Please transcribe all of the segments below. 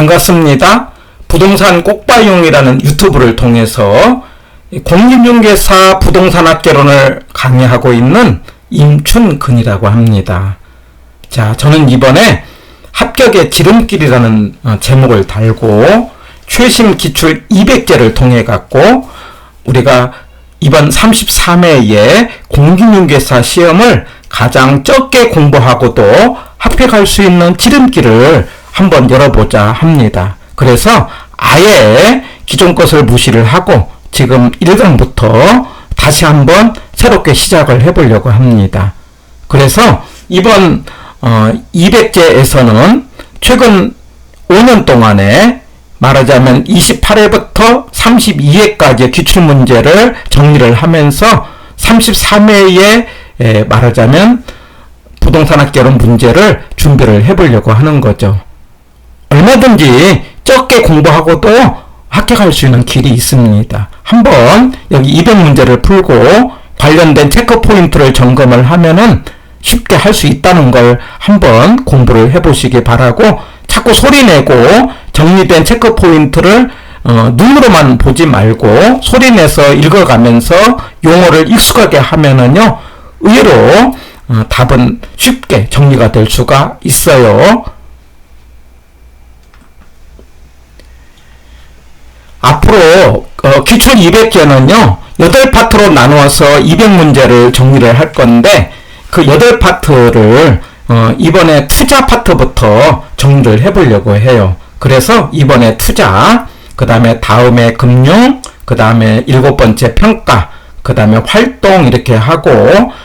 반갑습니다. 부동산 꼭바용이라는 유튜브를 통해서 공인중개사 부동산 학개론을 강의하고 있는 임춘근이라고 합니다. 자, 저는 이번에 합격의 지름길이라는 어, 제목을 달고 최신 기출 200제를 통해 갖고 우리가 이번 33회에 공인중개사 시험을 가장 적게 공부하고도 합격할 수 있는 지름길을 한번 열어보자 합니다. 그래서 아예 기존 것을 무시를 하고 지금 1강부터 다시 한번 새롭게 시작을 해보려고 합니다. 그래서 이번 어, 200제에서는 최근 5년 동안에 말하자면 28회부터 32회까지의 기출문제를 정리를 하면서 33회에 말하자면 부동산 학 개론 문제를 준비를 해보려고 하는 거죠. 얼마든지 적게 공부하고도 합격할 수 있는 길이 있습니다. 한번 여기 200문제를 풀고 관련된 체크 포인트를 점검을 하면은 쉽게 할 수 있다는 걸 한번 공부를 해보시기 바라고 자꾸 소리내고 정리된 체크 포인트를 어, 눈으로만 보지 말고 소리내서 읽어가면서 용어를 익숙하게 하면은요 의외로 어, 답은 쉽게 정리가 될 수가 있어요. 앞으로 어, 기출 200개는요 8파트로 나누어서 200문제를 정리를 할 건데 그 8파트를 어, 이번에 투자 파트부터 정리를 해보려고 해요. 그래서 이번에 투자, 그 다음에 다음에 금융, 그 다음에 일곱 번째 평가, 그 다음에 활동 이렇게 하고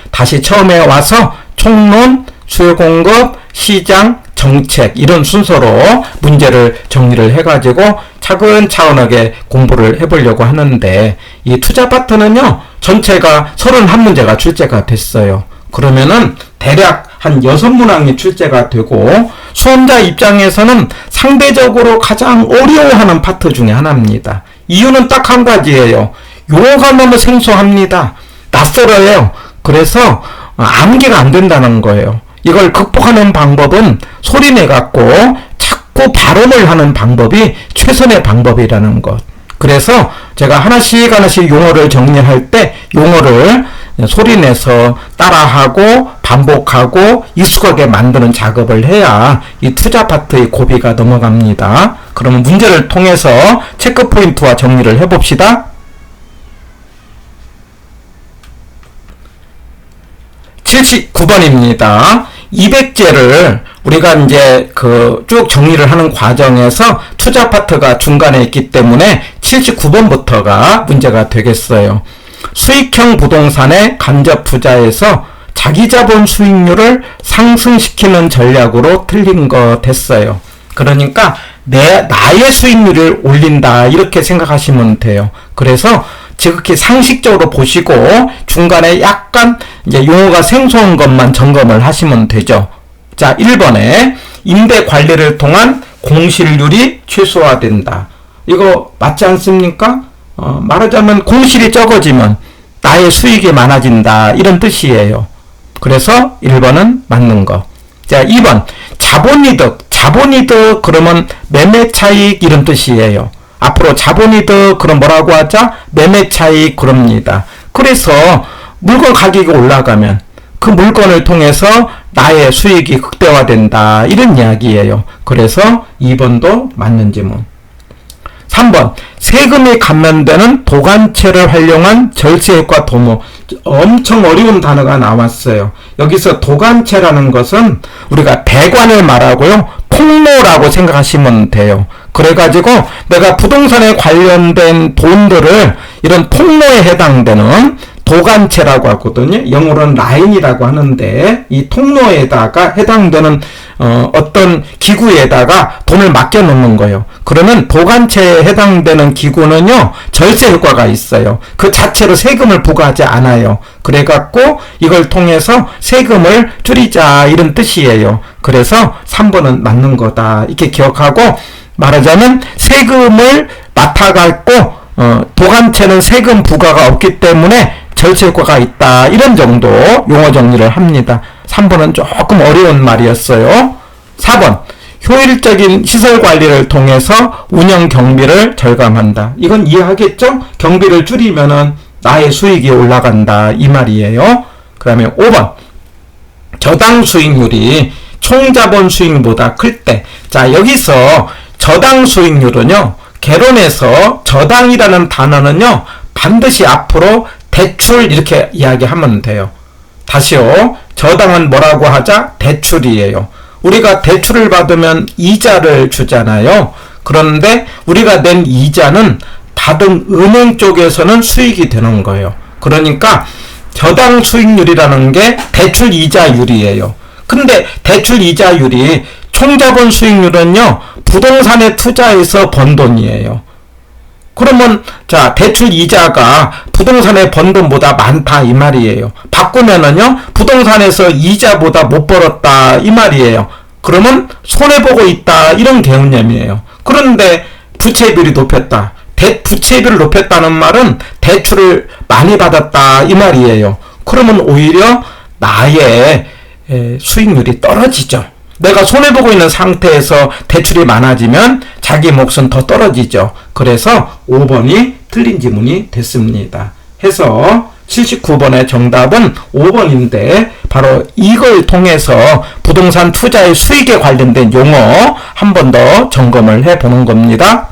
다시 처음에 와서 총론, 수요 공급, 시장, 정책 이런 순서로 문제를 정리를 해가지고 차근차근하게 공부를 해보려고 하는데 이 투자 파트는요 전체가 31문제가 출제가 됐어요. 그러면은 대략 한 6문항이 출제가 되고 수험자 입장에서는 상대적으로 가장 어려워하는 파트 중에 하나입니다. 이유는 딱 한 가지예요. 용어가 너무 생소합니다. 낯설어요. 그래서 암기가 안 된다는 거예요. 이걸 극복하는 방법은 소리내 갖고 자꾸 발음을 하는 방법이 최선의 방법이라는 것. 그래서 제가 하나씩 하나씩 용어를 정리할 때 용어를 소리내서 따라하고 반복하고 익숙하게 만드는 작업을 해야 이 투자 파트의 고비가 넘어갑니다. 그러면 문제를 통해서 체크 포인트와 정리를 해봅시다. 79번입니다. 200제를 우리가 이제 그 쭉 정리를 하는 과정에서 투자 파트가 중간에 있기 때문에 79번부터가 문제가 되겠어요. 수익형 부동산의 간접 투자에서 자기 자본 수익률을 상승시키는 전략으로 틀린 거 됐어요. 그러니까 내 나의 수익률을 올린다 이렇게 생각하시면 돼요. 그래서 지극히 상식적으로 보시고 중간에 약간 이제 용어가 생소한 것만 점검을 하시면 되죠. 자, 1번에 임대 관리를 통한 공실률이 최소화된다. 이거 맞지 않습니까? 어, 말하자면 공실이 적어지면 나의 수익이 많아진다. 이런 뜻이에요. 그래서 1번은 맞는 거. 자, 2번. 자본이득. 자본이득 그러면 매매 차익 이런 뜻이에요. 앞으로 자본이득 그럼 뭐라고 하자? 매매 차익 그럽니다. 그래서 물건 가격이 올라가면 그 물건을 통해서 나의 수익이 극대화된다. 이런 이야기예요. 그래서 2번도 맞는 지문. 3번 세금이 감면되는 도관체를 활용한 절세효과 도모 엄청 어려운 단어가 나왔어요. 여기서 도관체라는 것은 우리가 배관을 말하고요. 통로라고 생각하시면 돼요. 그래가지고 내가 부동산에 관련된 돈들을 이런 통로에 해당되는 도관체라고 하거든요. 영어로는 라인이라고 하는데 이 통로에다가 해당되는 어, 어떤 기구에다가 돈을 맡겨 놓는 거예요. 그러면 도관체에 해당되는 기구는요 절세 효과가 있어요. 그 자체로 세금을 부과하지 않아요. 그래갖고 이걸 통해서 세금을 줄이자 이런 뜻이에요. 그래서 3번은 맞는 거다 이렇게 기억하고 말하자면 세금을 맡아갖고 어, 도관체는 세금 부과가 없기 때문에 절체 효과가 있다. 이런 정도 용어 정리를 합니다. 3번은 조금 어려운 말이었어요. 4번. 효율적인 시설 관리를 통해서 운영 경비를 절감한다. 이건 이해하겠죠? 경비를 줄이면은 나의 수익이 올라간다. 이 말이에요. 그 다음에 5번. 저당 수익률이 총자본 수익보다 클 때. 자, 여기서 저당 수익률은요, 개론에서 저당이라는 단어는요, 반드시 앞으로 대출 이렇게 이야기하면 돼요. 다시요. 저당은 뭐라고 하자? 대출이에요. 우리가 대출을 받으면 이자를 주잖아요. 그런데 우리가 낸 이자는 받은 은행 쪽에서는 수익이 되는 거예요. 그러니까 저당 수익률이라는 게 대출 이자율이에요. 근데 대출 이자율이 총자본 수익률은요, 부동산에 투자해서 번 돈이에요. 그러면 자 대출 이자가 부동산에 번 돈보다 많다 이 말이에요. 바꾸면은요 부동산에서 이자보다 못 벌었다 이 말이에요. 그러면 손해 보고 있다 이런 개념이에요. 그런데 부채비율이 높였다. 대, 부채비율을 높였다는 말은 대출을 많이 받았다 이 말이에요. 그러면 오히려 나의 에, 수익률이 떨어지죠. 내가 손해보고 있는 상태에서 대출이 많아지면 자기 몫은 더 떨어지죠. 그래서 5번이 틀린 지문이 됐습니다. 해서 79번의 정답은 5번인데 바로 이걸 통해서 부동산 투자의 수익에 관련된 용어 한 번 더 점검을 해 보는 겁니다.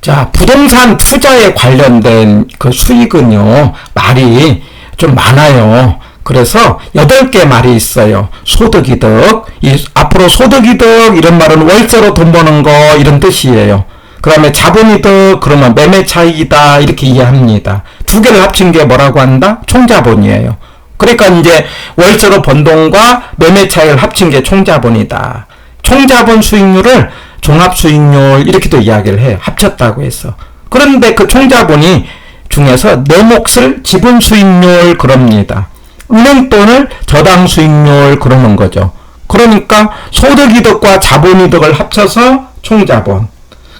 자, 부동산 투자에 관련된 그 수익은요, 말이 좀 많아요. 그래서 여덟 개 말이 있어요. 소득이득. 이 앞으로 소득이득 이런 말은 월세로 돈 버는 거 이런 뜻이에요. 그 다음에 자본이득 그러면 매매 차익이다 이렇게 이해합니다. 두 개를 합친 게 뭐라고 한다? 총자본이에요. 그러니까 이제 월세로 번 돈과 매매 차익을 합친 게 총자본이다. 총자본 수익률을 종합 수익률 이렇게도 이야기를 해요. 합쳤다고 해서. 그런데 그 총자본이 중에서 내 몫을 지분 수익률 그럽니다. 은행 돈을 저당 수익률 그러는 거죠. 그러니까 소득이득과 자본이득을 합쳐서 총자본.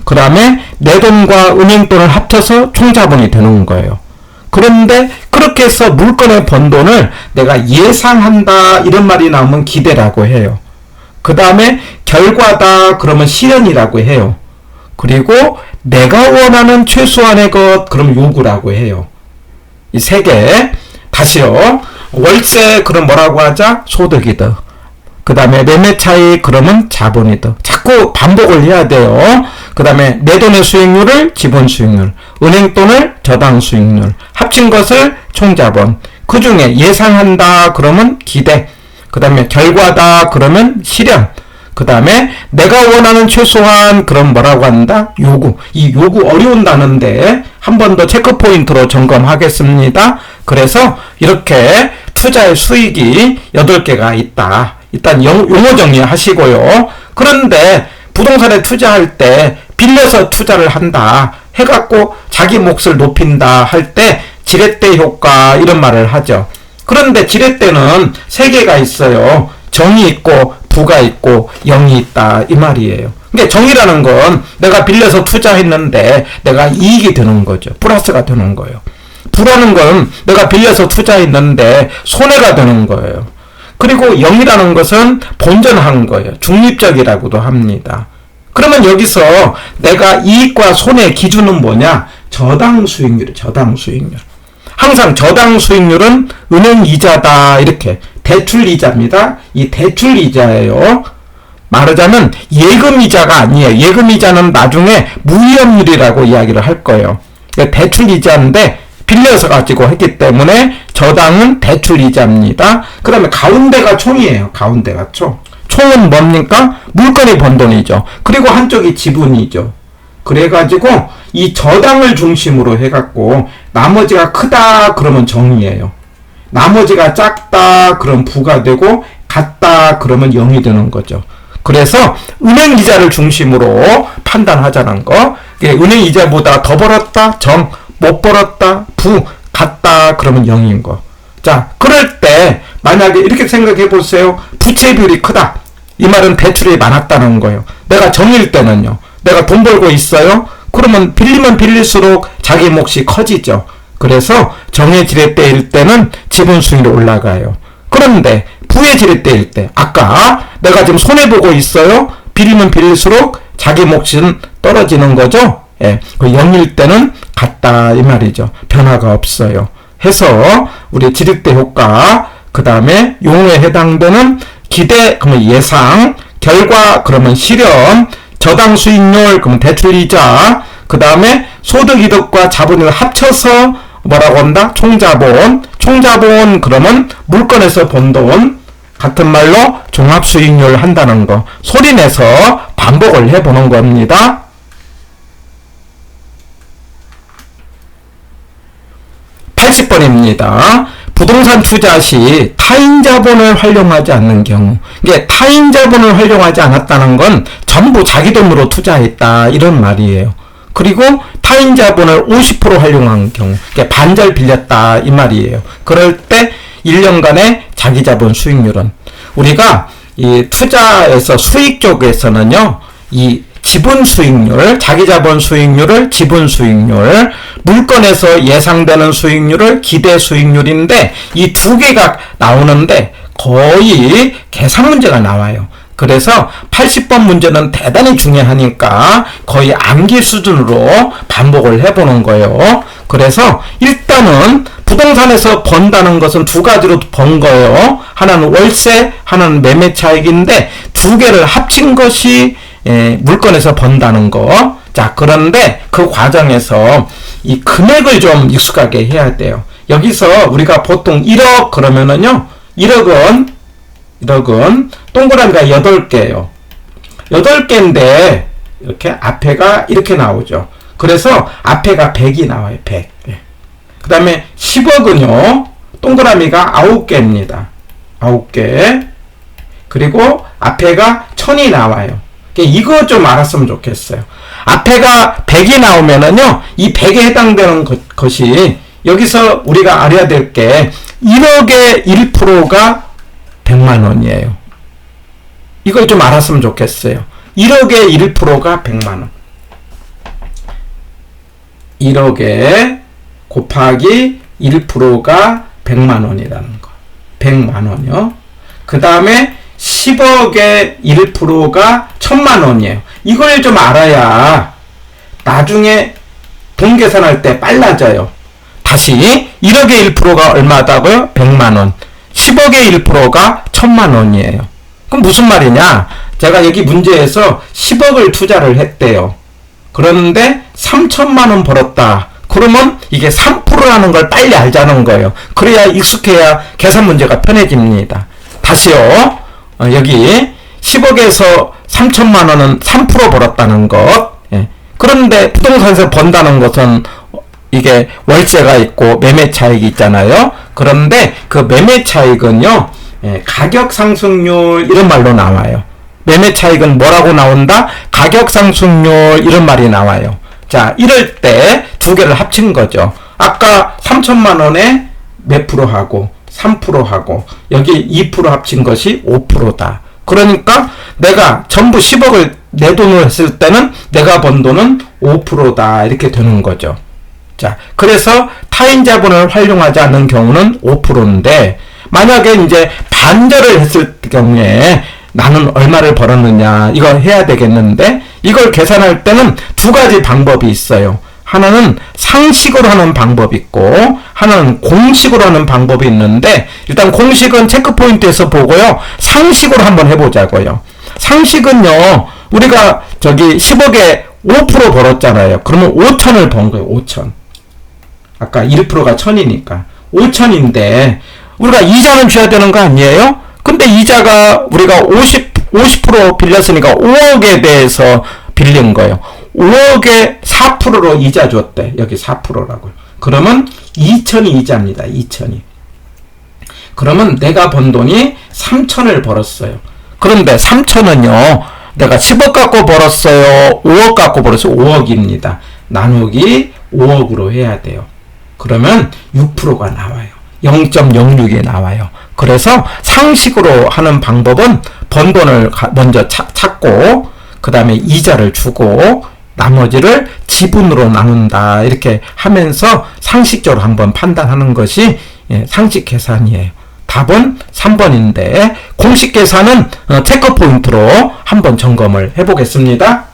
그 다음에 내 돈과 은행 돈을 합쳐서 총자본이 되는 거예요. 그런데 그렇게 해서 물건에 번 돈을 내가 예상한다 이런 말이 나오면 기대라고 해요. 그 다음에 결과다 그러면 실현이라고 해요. 그리고 내가 원하는 최소한의 것 그럼 요구라고 해요. 이 세 개. 다시요. 월세 그럼 뭐라고 하자? 소득이득. 그 다음에 매매 차익 그러면 자본이득. 자꾸 반복을 해야 돼요. 그 다음에 내 돈의 수익률을 지분 수익률, 은행 돈을 저당 수익률, 합친 것을 총자본. 그 중에 예상한다 그러면 기대. 그 다음에 결과다 그러면 실현. 그 다음에 내가 원하는 최소한 그럼 뭐라고 한다? 요구. 이 요구 어려운 단어인데 한 번 더 체크 포인트로 점검하겠습니다. 그래서 이렇게 투자의 수익이 8개가 있다. 일단 용어 정리하시고요. 그런데 부동산에 투자할 때 빌려서 투자를 한다. 해갖고 자기 몫을 높인다 할 때 지렛대 효과 이런 말을 하죠. 그런데 지렛대는 세 개가 있어요. 정이 있고 부가 있고 영이 있다 이 말이에요. 근데 정이라는 건 내가 빌려서 투자했는데 내가 이익이 되는 거죠. 플러스가 되는 거예요. 부라는 건 내가 빌려서 투자했는데 손해가 되는 거예요. 그리고 영이라는 것은 본전한 거예요. 중립적이라고도 합니다. 그러면 여기서 내가 이익과 손해 기준은 뭐냐? 저당 수익률, 저당 수익률. 항상 저당 수익률은 은행 이자다 이렇게 대출 이자입니다. 이 대출 이자예요. 말하자면 예금 이자가 아니에요. 예금 이자는 나중에 무위험률이라고 이야기를 할 거예요. 대출 이자인데 빌려서 가지고 했기 때문에 저당은 대출 이자입니다. 그 다음에 가운데가 총이에요. 가운데가 총. 총은 뭡니까? 물건이 번 돈이죠. 그리고 한쪽이 지분이죠. 그래가지고 이 저당을 중심으로 해갖고 나머지가 크다 그러면 정이에요. 나머지가 작다 그럼 부가 되고 같다 그러면 영이 되는 거죠. 그래서 은행 이자를 중심으로 판단하자는 거. 은행 이자보다 더 벌었다 정, 못 벌었다 부, 같다 그러면 영인 거. 자, 그럴 때 만약에 이렇게 생각해 보세요. 부채 비율이 크다. 이 말은 대출이 많았다는 거예요. 내가 정일 때는요. 내가 돈 벌고 있어요. 그러면 빌리면 빌릴수록 자기 몫이 커지죠. 그래서 정해질 때일 때는 지분 수익이 올라가요. 그런데 지를 때일 때 아까 내가 지금 손해 보고 있어요. 비리면 비릴수록 자기 몫은 떨어지는 거죠. 예, 그 0일 때는 같다 이 말이죠. 변화가 없어요. 해서 우리 때 효과 그 다음에 용어에 해당되는 기대 그러면 예상 결과 그러면 실현 저당 수익률 그러면 대출이자 그 다음에 소득 이득과 자본을 합쳐서 뭐라고 한다 총자본 총자본 그러면 물건에서 번돈 같은 말로 종합수익률 한다는 거 소리내서 반복을 해보는 겁니다. 80번입니다. 부동산 투자 시 타인 자본을 활용하지 않는 경우. 이게 타인 자본을 활용하지 않았다는 건 전부 자기 돈으로 투자했다. 이런 말이에요. 그리고 타인 자본을 50% 활용한 경우. 이게 반절 빌렸다. 이 말이에요. 그럴 때 1년간의 자기 자본 수익률은 우리가 이 투자에서 수익 쪽에서는요. 이 지분 수익률, 자기 자본 수익률을 지분 수익률, 물건에서 예상되는 수익률을 기대 수익률인데 이 두 개가 나오는데 거의 계산 문제가 나와요. 그래서 80번 문제는 대단히 중요하니까 거의 암기 수준으로 반복을 해보는 거예요. 그래서 일단은 부동산에서 번다는 것은 두 가지로 번 거예요. 하나는 월세, 하나는 매매 차익인데 두 개를 합친 것이 예, 물건에서 번다는 거. 자, 그런데 그 과정에서 이 금액을 좀 익숙하게 해야 돼요. 여기서 우리가 보통 1억 그러면은요, 1억은, 1억은 동그라미가 8개예요. 8개인데, 이렇게 앞에가 이렇게 나오죠. 그래서 앞에가 100이 나와요, 100. 그 다음에 10억은요, 동그라미가 9개입니다. 9개. 그리고 앞에가 1000이 나와요. 이거 좀 알았으면 좋겠어요. 앞에가 100이 나오면은요, 이 100에 해당되는 것, 것이 여기서 우리가 알아야 될 게 1억의 1%가 100만 원이에요. 이걸 좀 알았으면 좋겠어요. 1억의 1%가 100만 원. 1억에 곱하기 1%가 100만 원이라는 거. 100만 원이요. 그 다음에 10억의 1%가 1000만 원이에요. 이걸 좀 알아야 나중에 돈 계산할 때 빨라져요. 다시 1억의 1%가 얼마다고요? 100만 원. 10억의 1%가 1000만 원이에요. 그럼 무슨 말이냐? 제가 여기 문제에서 10억을 투자를 했대요. 그런데 3천만 원 벌었다. 그러면 이게 3%라는 걸 빨리 알자는 거예요. 그래야 익숙해야 계산 문제가 편해집니다. 다시요. 어, 여기 10억에서 3천만 원은 3% 벌었다는 것. 예. 그런데 부동산에서 번다는 것은 이게 월세가 있고 매매 차익이 있잖아요. 그런데 그 매매 차익은요, 예, 가격 상승률 이런 말로 나와요. 매매 차익은 뭐라고 나온다? 가격 상승률 이런 말이 나와요. 자, 이럴 때 두 개를 합친 거죠. 아까 3천만 원에 몇 프로 하고 3% 하고 여기 2% 합친 것이 5%다. 그러니까 내가 전부 10억을 내 돈으로 했을 때는 내가 번 돈은 5%다. 이렇게 되는 거죠. 자, 그래서 타인 자본을 활용하지 않는 경우는 5%인데 만약에 이제 반절을 했을 경우에 나는 얼마를 벌었느냐 이거 해야 되겠는데 이걸 계산할 때는 두 가지 방법이 있어요. 하나는 상식으로 하는 방법이 있고 하나는 공식으로 하는 방법이 있는데 일단 공식은 체크포인트에서 보고요. 상식으로 한번 해보자고요. 상식은요. 우리가 저기 10억에 5% 벌었잖아요. 그러면 5천을 번 거예요. 5천. 아까 1%가 1000이니까 5천인데 우리가 이자는 줘야 되는 거 아니에요? 근데 이자가 우리가 50 50% 빌렸으니까 5억에 대해서 빌린 거예요. 5억에 4%로 이자 줬대. 여기 4%라고요. 그러면 2천이 이자입니다. 2천이. 그러면 내가 번 돈이 3천을 벌었어요. 그런데 3천은요. 내가 10억 갖고 벌었어요. 5억 갖고 벌었어요. 5억입니다. 나누기 5억으로 해야 돼요. 그러면 6%가 나와요. 0.06이 나와요. 그래서 상식으로 하는 방법은 번 돈을 먼저 찾고 그 다음에 이자를 주고 나머지를 지분으로 나눈다 이렇게 하면서 상식적으로 한번 판단하는 것이 예, 상식 계산이에요. 답은 3번인데 공식 계산은 어, 체크 포인트로 한번 점검을 해보겠습니다.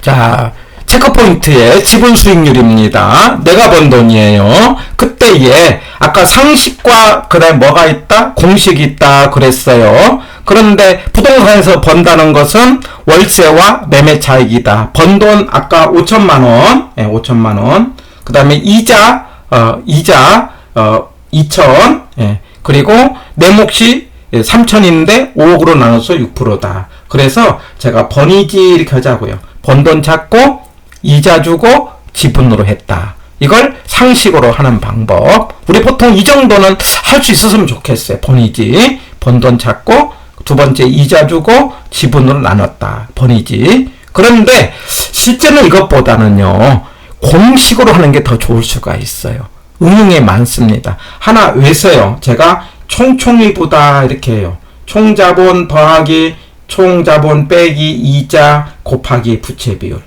자, 체크포인트의 지분 수익률입니다. 내가 번 돈이에요. 그때에 아까 상식과 그다음에 뭐가 있다? 공식이 있다 그랬어요. 그런데 부동산에서 번다는 것은 월세와 매매 차익이다. 번 돈 아까 5천만 원, 예, 5천만 원. 그다음에 이자 어, 이자 어, 2천. 예. 그리고 내 몫이 3천인데 5억으로 나눠서 6%다. 그래서 제가 번이지 이렇게 하자고요. 번 돈 찾고 이자 주고 지분으로 했다. 이걸 상식으로 하는 방법. 우리 보통 이 정도는 할 수 있었으면 좋겠어요. 번이지. 번돈 찾고 두 번째 이자 주고 지분으로 나눴다. 번이지. 그런데 실제는 이것보다는요. 공식으로 하는 게 더 좋을 수가 있어요. 응용에 많습니다. 하나 외서요. 제가 총총이보다 이렇게 해요. 총자본 더하기 총자본 빼기 이자 곱하기 부채 비율.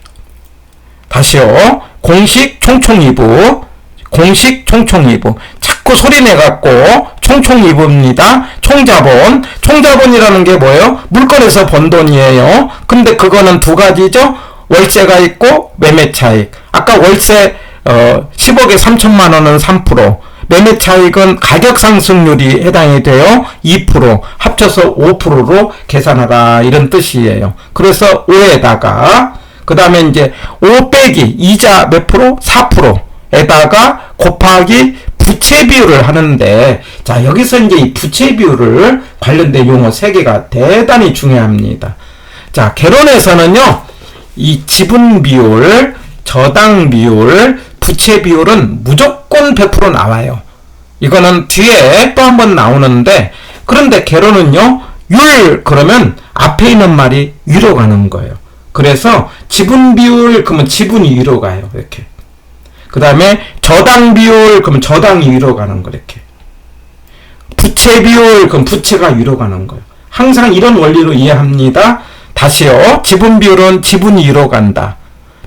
다시요. 공식 총총이부. 공식 총총이부. 자꾸 소리 내갖고 총총이부입니다. 총자본. 총자본이라는 게 뭐예요? 물건에서 번 돈이에요. 근데 그거는 두 가지죠. 월세가 있고 매매 차익. 아까 월세 어 10억에 3천만 원은 3%. 매매 차익은 가격 상승률이 해당이 돼요. 2% 합쳐서 5%로 계산하라 이런 뜻이에요. 그래서 5에다가 그 다음에 이제 5 빼기 이자 몇 프로? 4%에다가 곱하기 부채 비율을 하는데 자 여기서 이제 이 부채 비율을 관련된 용어 세 개가 대단히 중요합니다. 자 개론에서는요 이 지분 비율, 저당 비율, 부채 비율은 무조건 100% 나와요. 이거는 뒤에 또 한 번 나오는데 그런데 개론은요 율 그러면 앞에 있는 말이 위로 가는 거예요. 그래서 지분 비율 그러면 지분이 위로 가요. 이렇게. 그 다음에 저당 비율 그러면 저당이 위로 가는 거 이렇게. 부채 비율 그럼 부채가 위로 가는 거예요. 항상 이런 원리로 이해합니다. 다시요. 지분 비율은 지분이 위로 간다.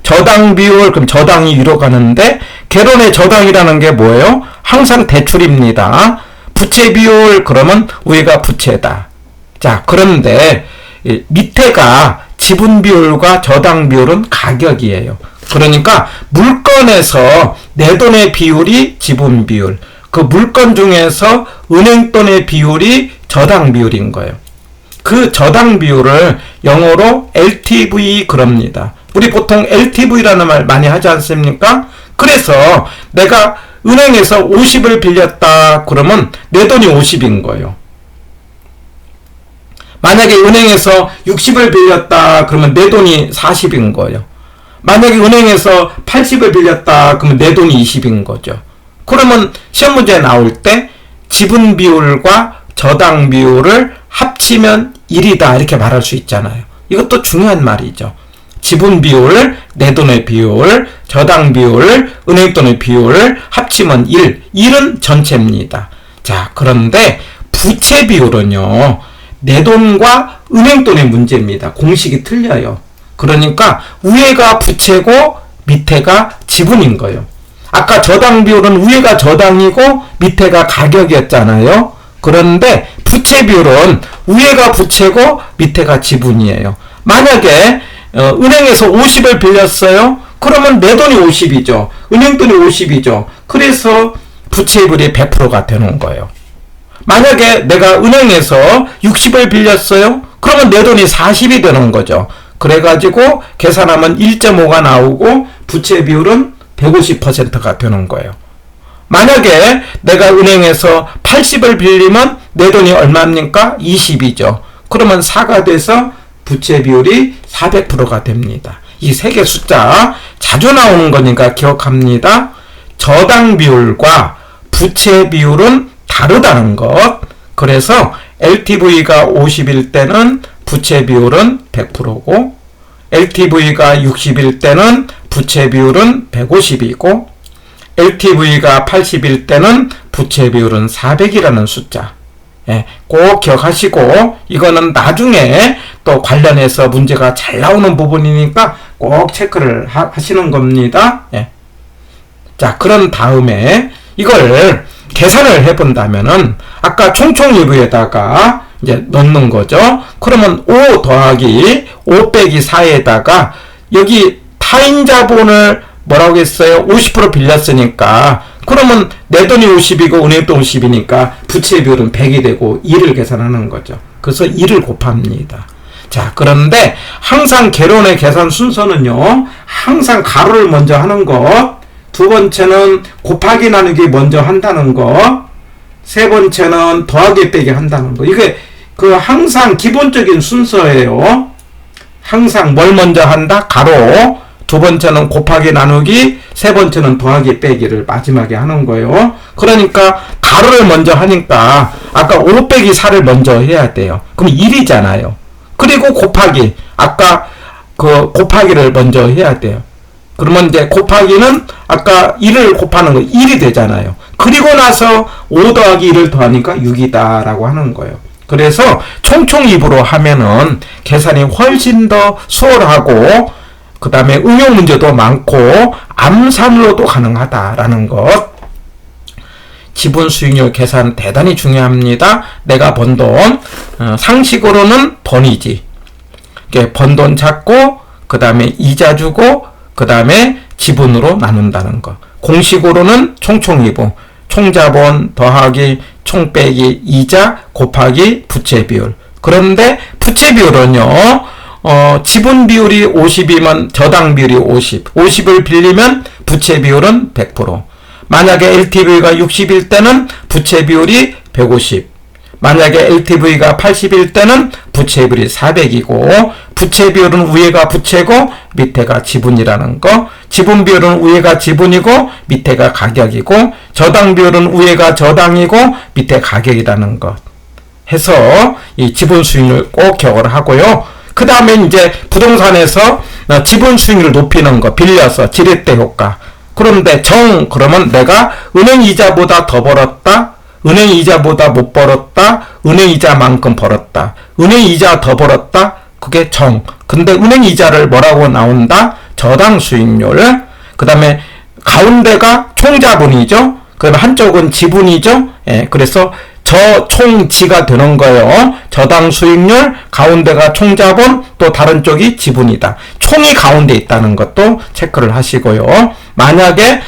저당 비율 그럼 저당이 위로 가는데 개론의 저당이라는 게 뭐예요? 항상 대출입니다. 부채 비율 그러면 위가 부채다. 자, 그런데 밑에가 지분 비율과 저당 비율은 가격이에요. 그러니까 물건에서 내 돈의 비율이 지분 비율, 그 물건 중에서 은행 돈의 비율이 저당 비율인 거예요. 그 저당 비율을 영어로 LTV 그럽니다. 우리 보통 LTV라는 말 많이 하지 않습니까? 그래서 내가 은행에서 50을 빌렸다 그러면 내 돈이 50인 거예요. 만약에 은행에서 60을 빌렸다 그러면 내 돈이 40인 거예요. 만약에 은행에서 80을 빌렸다 그러면 내 돈이 20인 거죠. 그러면 시험 문제 나올 때 지분 비율과 저당 비율을 합치면 1이다 이렇게 말할 수 있잖아요. 이것도 중요한 말이죠. 지분 비율, 내 돈의 비율, 저당 비율, 은행 돈의 비율 합치면 1. 1은 전체입니다. 자, 그런데 부채 비율은요. 내 돈과 은행 돈의 문제입니다. 공식이 틀려요. 그러니까 위에가 부채고 밑에가 지분인 거예요. 아까 저당 비율은 위에가 저당이고 밑에가 가격이었잖아요. 그런데 부채 비율은 위에가 부채고 밑에가 지분이에요. 만약에 어, 은행에서 50을 빌렸어요. 그러면 내 돈이 50이죠. 은행 돈이 50이죠. 그래서 부채 비율이 100%가 되는 거예요. 만약에 내가 은행에서 60을 빌렸어요. 그러면 내 돈이 40이 되는 거죠. 그래가지고 계산하면 1.5가 나오고 부채 비율은 150%가 되는 거예요. 만약에 내가 은행에서 80을 빌리면 내 돈이 얼마입니까? 20이죠. 그러면 4가 돼서 부채 비율이 400%가 됩니다. 이 세 개 숫자 자주 나오는 거니까 기억합니다. 저당 비율과 부채 비율은 다르다는 것. 그래서 LTV가 50일 때는 부채 비율은 100%고 LTV가 60일 때는 부채 비율은 150이고 LTV가 80일 때는 부채 비율은 400이라는 숫자. 예, 꼭 기억하시고 이거는 나중에 또 관련해서 문제가 잘 나오는 부분이니까 꼭 체크를 하, 시는 겁니다. 예. 자, 그런 다음에 이걸 계산을 해본다면은 아까 총총리부에다가 이제 넣는 거죠. 그러면 5 더하기 5 빼기 4에다가 여기 타인 자본을 뭐라고 했어요? 50% 빌렸으니까 그러면 내 돈이 50이고 은행 돈 50이니까 부채 비율은 100이 되고 2를 계산하는 거죠. 그래서 2를 곱합니다. 자, 그런데 항상 개론의 계산 순서는요. 항상 가로를 먼저 하는 것, 두 번째는 곱하기 나누기 먼저 한다는 것, 세 번째는 더하기 빼기 한다는 거. 이게 그 항상 기본적인 순서예요. 항상 뭘 먼저 한다? 가로. 두 번째는 곱하기 나누기, 세 번째는 더하기 빼기를 마지막에 하는 거예요. 그러니까 가로를 먼저 하니까 아까 5 빼기 4를 먼저 해야 돼요. 그럼 1이잖아요. 그리고 곱하기. 아까 그 곱하기를 먼저 해야 돼요. 그러면 이제 곱하기는 아까 1을 곱하는 거 1이 되잖아요. 그리고 나서 5 더하기 1을 더하니까 6이다라고 하는 거예요. 그래서 총총 입으로 하면은 계산이 훨씬 더 수월하고 그 다음에 응용 문제도 많고 암산으로도 가능하다라는 것. 지분 수익률 계산 대단히 중요합니다. 내가 번 돈, 어, 상식으로는 돈이지. 번 돈 찾고, 그 다음에 이자 주고, 그 다음에 지분으로 나눈다는 거. 공식으로는 총총이부. 총자본 더하기 총 빼기 이자 곱하기 부채 비율. 그런데 부채 비율은요, 어, 지분 비율이 50이면 저당 비율이 50. 50을 빌리면 부채 비율은 100%. 만약에 LTV가 60일 때는 부채 비율이 150. 만약에 LTV가 80일 때는 부채 비율이 400이고 부채 비율은 위에가 부채고 밑에가 지분이라는 거. 지분 비율은 위에가 지분이고 밑에가 가격이고 저당 비율은 위에가 저당이고 밑에 가격이라는 것. 해서 이 지분 수익률 꼭 기억을 하고요. 그 다음에 이제 부동산에서 어, 지분 수익률을 높이는 거 빌려서 지렛대 효과. 그런데 정 그러면 내가 은행 이자보다 더 벌었다. 은행 이자보다 못 벌었다. 은행 이자만큼 벌었다. 은행 이자 더 벌었다. 그게 정. 근데 은행 이자를 뭐라고 나온다? 저당 수익률. 그다음에 가운데가 총자본이죠. 그다음에 한쪽은 지분이죠. 예, 그래서 저 총지가 되는 거예요. 저당 수익률, 가운데가 총자본, 또 다른 쪽이 지분이다. 총이 가운데 있다는 것도 체크를 하시고요. 만약에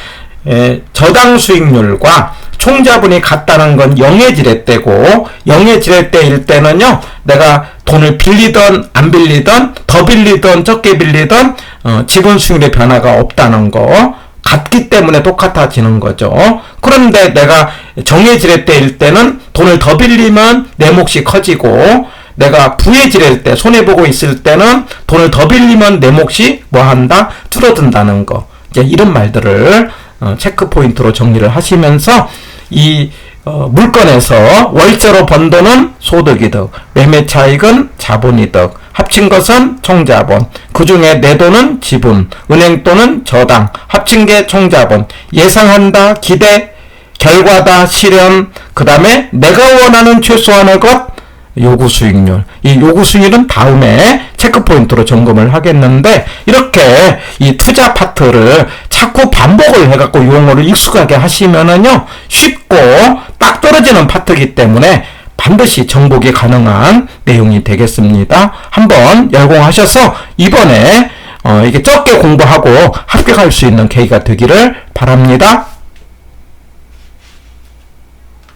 에, 저당 수익률과 총자본이 같다는 건 영의 지렛대고 영의 지렛대일 때는요. 내가 돈을 빌리던 안 빌리던 더 빌리던 적게 빌리던 어, 지분 수익률의 변화가 없다는 거. 같기 때문에 똑같아지는 거죠. 그런데 내가 정해지렛 때일 때는 돈을 더 빌리면 내 몫이 커지고 내가 부해지렛 때 손해보고 있을 때는 돈을 더 빌리면 내 몫이 뭐 한다? 줄어든다는 거. 이제 이런 말들을 어, 체크 포인트로 정리를 하시면서 이 어, 물건에서 월세로 번 돈은 소득이득, 매매 차익은 자본이득, 합친 것은 총자본. 그 중에 내 돈은 지분, 은행 돈은 저당, 합친 게 총자본. 예상한다, 기대, 결과다, 실현, 그 다음에 내가 원하는 최소한의 것, 요구 수익률. 이 요구 수익률은 다음에 체크 포인트로 점검을 하겠는데, 이렇게 이 투자 파트를 자꾸 반복을 해갖고 용어를 익숙하게 하시면은요, 쉽고 딱 떨어지는 파트이기 때문에 반드시 정복이 가능한 내용이 되겠습니다. 한번 열공하셔서 이번에 어, 이게 적게 공부하고 합격할 수 있는 계기가 되기를 바랍니다.